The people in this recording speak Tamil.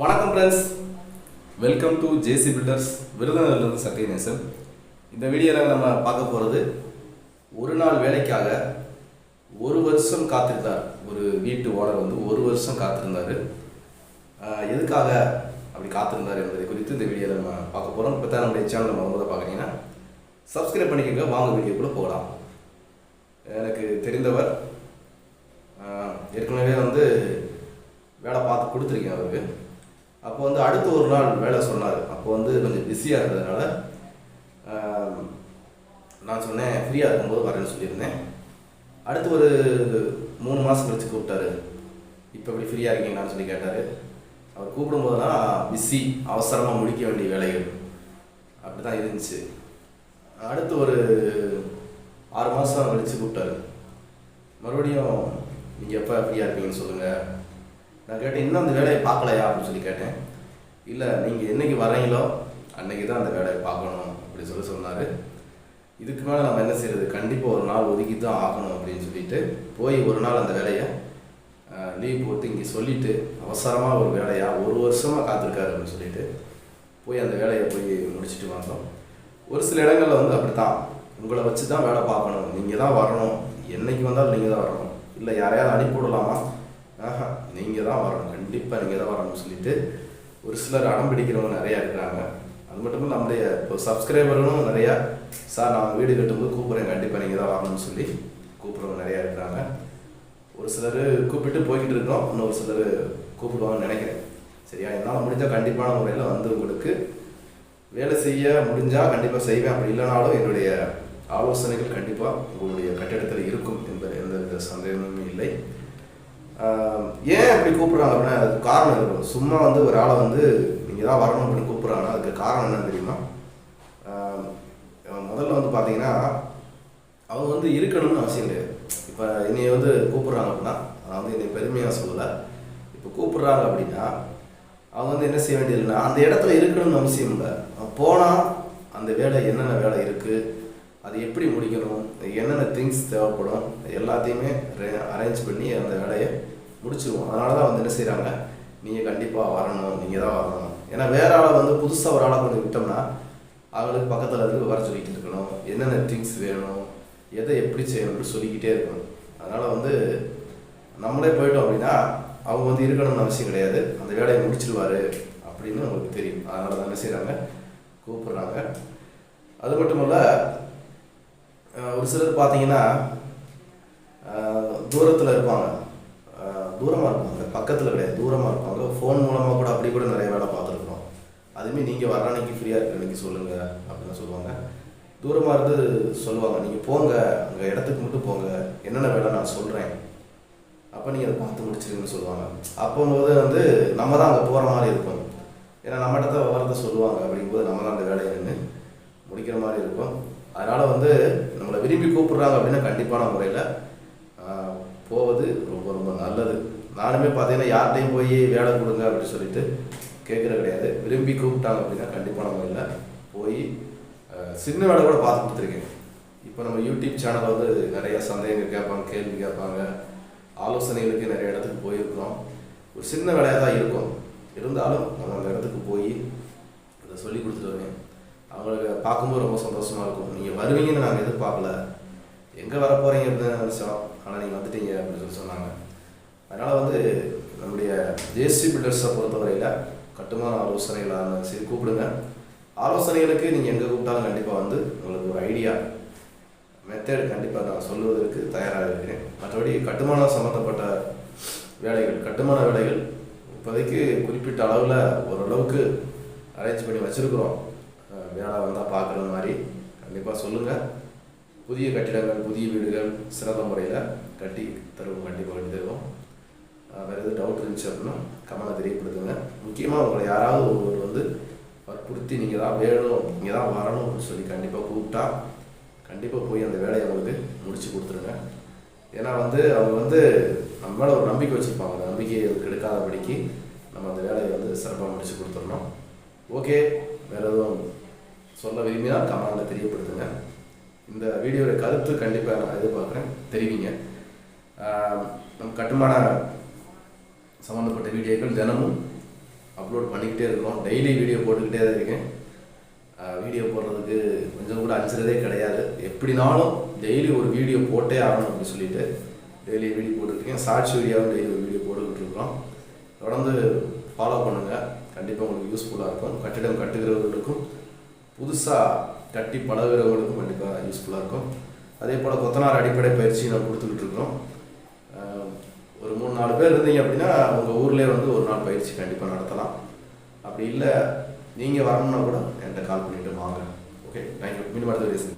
வணக்கம் friends welcome to JC builders விருதுநகர்லேருந்து Sathyanesan இந்த வீடியோவில் நம்ம பார்க்க போகிறது ஒரு நாள் வேலைக்காக ஒரு வருஷம் காத்திருந்தார். ஒரு வீட்டு ஓனர் வந்து ஒரு வருஷம் காத்திருந்தார். எதுக்காக அப்படி காத்திருந்தார் என்பதை குறித்து இந்த வீடியோவில் நம்ம பார்க்க போகிறோம் இப்போ தான் நம்முடைய சேனல் நம்ம முதல்ல பார்க்குறீங்கன்னா சப்ஸ்கிரைப் பண்ணிக்கோங்க. வாங்க வீடியோக்குள்ளே போகலாம். எனக்கு தெரிந்தவர் ஏற்கனவே வந்து வேலை பார்த்து கொடுத்துருக்கேன் அவருக்கு. அப்போ வந்து அடுத்த ஒரு நாள் வேலை சொன்னார். அப்போ வந்து கொஞ்சம் பிஸியாக இருந்ததுனால நான் சொன்னேன் ஃப்ரீயாக இருக்கும்போது வரேன்னு சொல்லியிருந்தேன். அடுத்து ஒரு மூணு மாதம் கழிச்சு கூப்பிட்டாரு. இப்போ எப்படி ஃப்ரீயாக இருக்கீங்களான்னு சொல்லி கேட்டார். அவர் கூப்பிடும்போதெல்லாம் பிஸி அவசரமாக முடிக்க வேண்டிய வேலைகள். அப்படி தான் இருந்துச்சு. அடுத்து ஒரு ஆறு மாதம் கழிச்சு கூப்பிட்டாரு. மறுபடியும் நீங்கள் எப்போ ஃப்ரீயாக இருப்பீங்கன்னு சொல்லுங்கள் நான் கேட்டேன் இன்னும் அந்த வேலையை பார்க்கலையா? அப்படின்னு சொல்லி கேட்டேன். இல்லை நீங்கள் என்றைக்கு வரீங்களோ அன்னைக்கு தான் அந்த வேலையை பார்க்கணும் அப்படி சொல்லி சொன்னார். இதுக்கு மேலே நம்ம என்ன செய்யறது கண்டிப்பாக ஒரு நாள் ஒதுக்கி தான் ஆகணும் அப்படின்னு சொல்லிட்டு போய் ஒரு நாள் அந்த வேலையை லீவ் போட்டு இங்கே சொல்லிட்டு அவசரமாக ஒரு வேலையாக ஒரு வருஷமாக காத்திருக்காரு அப்படின்னு சொல்லிட்டு போய் அந்த வேலையை போய் முடிச்சுட்டு வந்தோம். ஒரு சில இடங்களில் வந்து அப்படி தான் உங்களை வச்சு தான் வேலை பார்க்கணும். நீங்கள் தான் வரணும். என்றைக்கு வந்தாலும் நீங்கள் தான் வரணும். இல்லை யாரையாவது அனுப்பி விடலாமா? ஆஹா நீங்கள் தான் வரணும். கண்டிப்பாக நீங்கள் தான் வரணும்னு சொல்லிட்டு ஒரு சிலர் அடம் பிடிக்கிறவங்க நிறையா இருக்கிறாங்க. அது மட்டும் இல்லை நம்முடைய இப்போ சப்ஸ்கிரைபர்களும் நிறையா சார் நான் வீடு கட்டும்போது கூப்பிட்றேன். கண்டிப்பாக நீங்கள் தான் வரணும்னு சொல்லி கூப்பிட்றவங்க நிறையா இருக்கிறாங்க. ஒரு சிலர் கூப்பிட்டு போய்கிட்டு இருக்கோம். இன்னொரு சிலர் கூப்பிடுவாங்கன்னு நினைக்கிறேன். சரியா? என்னால் முடிஞ்சால் கண்டிப்பான முறையில் வந்து உங்களுக்கு வேலை செய்ய முடிஞ்சால் கண்டிப்பாக செய்வேன். அப்படி இல்லைனாலும் என்னுடைய ஆலோசனைகள் கண்டிப்பாக உங்களுடைய கட்டிடத்தில் இருக்கும் என்பது எந்த சந்தேகமும் இல்லை. ஏன் அப்படி கூப்பிட்றாங்க அப்படின்னா அதுக்கு காரணம் இருக்கும் சும்மா வந்து ஒரு ஆளை வந்து நீங்கள் தான் வரணும் அப்படின்னு கூப்பிட்றாங்கன்னா அதுக்கு காரணம் என்னன்னு தெரியுமா? முதல்ல வந்து பார்த்தீங்கன்னா அவங்க வந்து இருக்கணும்னு அவசியம் கிடையாது. இப்போ என்னைய வந்து கூப்பிட்றாங்க அப்படின்னா நான் வந்து என்னை பெருமையாக சொல்லலை. இப்போ கூப்பிட்றாங்க அப்படின்னா அவங்க வந்து என்ன செய்ய வேண்டியதுன்னா அந்த இடத்துல இருக்கணும்னு அவசியம் இல்லை. போனால் அந்த வேலை என்னென்ன வேலை இருக்குது அது எப்படி முடிக்கணும் என்னென்ன திங்ஸ் தேவைப்படும் எல்லாத்தையுமே அரேஞ்ச் பண்ணி அந்த வேலையை முடிச்சிருவோம். அதனால தான் வந்து என்ன செய்கிறாங்க நீங்கள் கண்டிப்பாக வரணும் நீங்கள் தான் வரணும். ஏன்னா வேற ஆளை வந்து புதுசாக ஒரு ஆளை கொண்டு விட்டோம்னா அவங்களுக்கு பக்கத்தில் இருந்து வர சொல்லிக்கிட்டு இருக்கணும் என்னென்ன திங்ஸ் வேணும் எதை எப்படி செய்யணும்னு சொல்லிக்கிட்டே இருக்கணும். அதனால் வந்து நம்மளே போயிட்டோம் அப்படின்னா அவங்க வந்து இருக்கணும்னு அவசியம் கிடையாது. அந்த வேலையை முடிச்சிருவார் அப்படின்னு அவங்களுக்கு தெரியும். அதனால தான் என்ன செய்கிறாங்க கூப்பிட்றாங்க. அது மட்டும் இல்லை ஒரு சிலர் பார்த்தீங்கன்னா தூரத்தில் இருப்பாங்க. தூரமாக இருப்பாங்க. பக்கத்தில் கிடையாது தூரமாக இருப்பாங்க. ஃபோன் மூலமாக கூட அப்படி கூட நிறைய வேலை பார்த்துருக்கோம். அதுவுமே நீங்கள் வர அன்னைக்கு ஃப்ரீயாக இருக்கிற அன்னைக்கு சொல்லுங்கள் அப்படின்னு சொல்லுவாங்க. தூரமாக இருந்து சொல்லுவாங்க. நீங்கள் போங்க உங்கள் இடத்துக்கு மட்டும் போங்க. என்னென்ன வேலை நான் சொல்கிறேன் அப்போ நீங்கள் அதை பார்த்து முடிச்சிருங்கன்னு சொல்லுவாங்க. அப்போம்போது வந்து நம்ம தான் அங்கே போகிற மாதிரி இருக்கும். ஏன்னா நம்மகிட்ட தான் விவரத்தை சொல்லுவாங்க. அப்படிங்கும்போது நம்ம தான் அந்த வேலையை நின்று முடிக்கிற மாதிரி இருக்கும். அதனால் வந்து நம்மளை விரும்பி கூப்பிட்றாங்க அப்படின்னா கண்டிப்பான முறையில் போவது ரொம்ப ரொம்ப நல்லது. நானுமே பார்த்தீங்கன்னா யார்கிட்டையும் போய் வேலை கொடுங்க அப்படின்னு சொல்லிட்டு கேட்குறது கிடையாது. விரும்பி கூப்பிட்டாங்க அப்படின்னா கண்டிப்பான முறையில் போய் சின்ன வேலை கூட பார்த்து கொடுத்துருக்கேன். இப்போ நம்ம யூடியூப் சேனலில் வந்து நிறைய சந்தேகங்கள் கேட்பாங்க கேள்வி கேட்பாங்க ஆலோசனைகளுக்கு நிறைய இடத்துக்கு போயிருக்கிறோம். ஒரு சின்ன வேலையாக தான் இருக்கும். இருந்தாலும் நம்ம அந்த இடத்துக்கு போய் அதை சொல்லி கொடுத்துட்டு வருவேன். அவங்களுக்கு பார்க்கும்போது ரொம்ப சந்தோஷமாக இருக்கும். நீங்கள் வருவீங்கன்னு நாங்கள் எதிர்பார்க்கல. எங்கே வர போகிறீங்க அப்படின்னு நினச்சோம் ஆனால் நீங்கள் வந்துட்டீங்க அப்படின்னு சொல்லி சொன்னாங்க. அதனால் வந்து நம்முடைய ஜேசி பில்டர்ஸை பொறுத்தவரையில் கட்டுமான ஆலோசனைகளாக இருந்தாலும் சரி கூப்பிடுங்க. ஆலோசனைகளுக்கு நீங்கள் எங்கே கூப்பிட்டாலும் கண்டிப்பாக வந்து உங்களுக்கு ஒரு ஐடியா. மெத்தேடு கண்டிப்பாக நான் சொல்லுவதற்கு தயாராக இருக்கிறேன். மற்றபடி கட்டுமானம் சம்மந்தப்பட்ட வேலைகள் கட்டுமான வேலைகள் இப்போதைக்கு குறிப்பிட்ட அளவில் ஓரளவுக்கு அரேஞ்ச் பண்ணி வச்சுருக்குறோம். அஹ் வேலை வந்தால் பார்க்குற மாதிரி கண்டிப்பாக சொல்லுங்கள் புதிய கட்டிடங்கள் புதிய வீடுகள் சிறந்த முறையில் கட்டி தருவோம் கண்டிப்பாக கட்டி தருவோம். வேறு எதுவும் டவுட் இருந்துச்சு அப்படின்னா கமலை தெரியப்படுத்துங்க. முக்கியமாக உங்களை யாராவது ஒருவர் வந்து வற்புறுத்தி நீங்கள் தான் வேணும் நீங்கள் தான் வரணும் அப்படின்னு சொல்லி கண்டிப்பாக கூப்பிட்டா கண்டிப்பாக போய் அந்த வேலையை அவங்களுக்கு முடிச்சு கொடுத்துருங்க. ஏன்னா வந்து அவங்க வந்து நம்ம மேலே ஒரு நம்பிக்கை வச்சுருப்பாங்க. அந்த நம்பிக்கையை கெடுக்காதபடிக்கு நம்ம அந்த வேலையை வந்து சிறப்பாக முடிச்சு கொடுத்துடணும். ஓகே வேறு எதுவும் சொல்ல விரும்பினால் கமெண்டில் தெரியப்படுத்துங்க. இந்த வீடியோட கருத்து கண்டிப்பாக நான் எதிர்பார்க்குறேன். தெரிவிங்க. நம் நம்ம கட்டுமான சம்மந்தப்பட்ட வீடியோக்கள் தினமும் அப்லோட் பண்ணிக்கிட்டே இருக்கிறோம். டெய்லி வீடியோ போட்டுக்கிட்டே தான் இருக்கேன். வீடியோ போடுறதுக்கு கொஞ்சம் கூட அஞ்சுறதே கிடையாது. எப்படினாலும் டெய்லி ஒரு வீடியோ போட்டே ஆகணும் அப்படின்னு சொல்லிட்டு டெய்லி வீடியோ போட்டுருக்கேன் ஷார்ட்ஸ் வீடியோவும் டெய்லி ஒரு வீடியோ போட்டுக்கிட்டு இருக்கிறோம் தொடர்ந்து ஃபாலோ பண்ணுங்கள் கண்டிப்பாக உங்களுக்கு யூஸ்ஃபுல்லாக இருக்கும். கட்டிடம் கட்டுகிறவர்களுக்கும் புதுசாக கட்டி பழகுறவங்களுக்கும் கண்டிப்பாக யூஸ்ஃபுல்லாக இருக்கும். அதே போல் கொத்தனார் அடிப்படை பயிற்சி நான் கொடுத்துக்கிட்டு இருக்கிறோம். ஒரு மூணு நாலு பேர் இருந்தீங்க அப்படின்னா உங்கள் ஊர்லேயே வந்து ஒரு நாள் பயிற்சி கண்டிப்பாக நடத்தலாம். அப்படி இல்லை நீங்கள் வரணும்னா கூட என்கிட்ட கால் பண்ணிவிட்டு வாங்க. ஓகே தேங்க்யூ மீண்டும் அடுத்த பேசுங்க